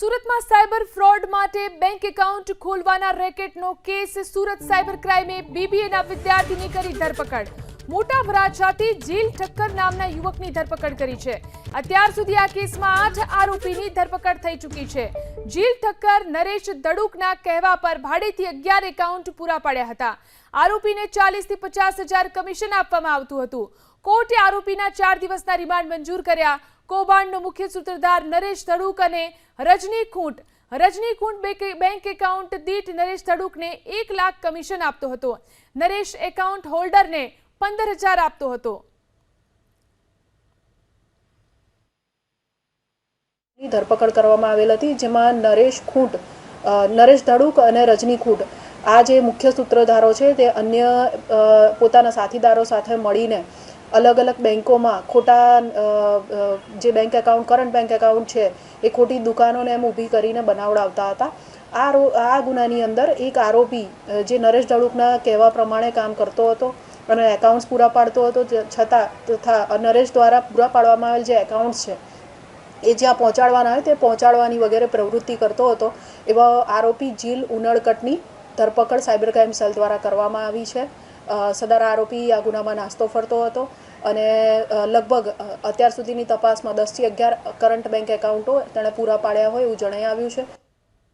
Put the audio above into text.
સુરતમાં cyber fraud માટે bank account ખોલવાના રેકેટનો કેસ. સુરત સાયબર ક્રાઇમે બીબીએના વિદ્યાર્થીની કરી ધરપકડ. મોટા વરાછાથી જીલ ઠક્કર નામના યુવકની ધરપકડ કરી છે. અત્યાર સુધી આ કેસમાં આઠ આરોપીની ધરપકડ થઈ ચૂકી છે. જીલ ઠક્કર નરેશ દડુકના કહેવા પર ભાડેથી અગિયાર એકાઉન્ટ પૂરા પાડ્યા હતા. આરોપીને ચાલીસથી પચાસ હજાર કમિશન આપવામાં આવતું હતું. કોર્ટે આરોપીના ચાર દિવસના રિમાન્ડ મંજૂર કર્યા. કૌભાંડનો મુખ્ય સૂત્રધાર નરેશ ધડુક અને રજની ખૂંટ રજની ખૂંટ બેંક- એકાઉન્ટ દીઠ નરેશ ધડુકને એક લાખ કમિશન આપતો હતો. નરેશ એકાઉન્ટ હોલ્ડરને પંદર આપતો હતો. ધરપકડ કરવામાં આવેલ હતી, જેમાં નરેશ ખૂંટ નરેશ ધડુક અને રજની ખૂંટ આ જે મુખ્ય સૂત્રધારો છે, તે અન્ય પોતાના સાથીદારો સાથે મળીને અલગ અલગ બેન્કોમાં ખોટા જે bank account, current bank account છે, એ ખોટી દુકાનોને એમ ઊભી કરીને બનાવડાવતા હતા. આ આ ગુનાની અંદર એક આરોપી જે નરેશ ધડુકના કહેવા પ્રમાણે કામ કરતો હતો અને એકાઉન્ટ્સ પૂરા પાડતો હતો છતાં તથા નરેશ દ્વારા પૂરા પાડવામાં આવેલ જે એકાઉન્ટ્સ છે, એ જ્યાં પહોંચાડવાના હોય તે પહોંચાડવાની વગેરે પ્રવૃત્તિ કરતો હતો, એવા આરોપી જીલ ઉનડકટની ધરપકડ સાયબર ક્રાઇમ સેલ દ્વારા કરવામાં આવી છે. સદર આરોપી આ ગુનામાં નાસ્તો ફરતો હતો અને લગભગ અત્યાર સુધીની તપાસમાં દસથી અગિયાર કરંટ બેંક એકાઉન્ટો તેણે પૂરા પાડ્યા હોય એવું જણાઈ આવ્યું છે.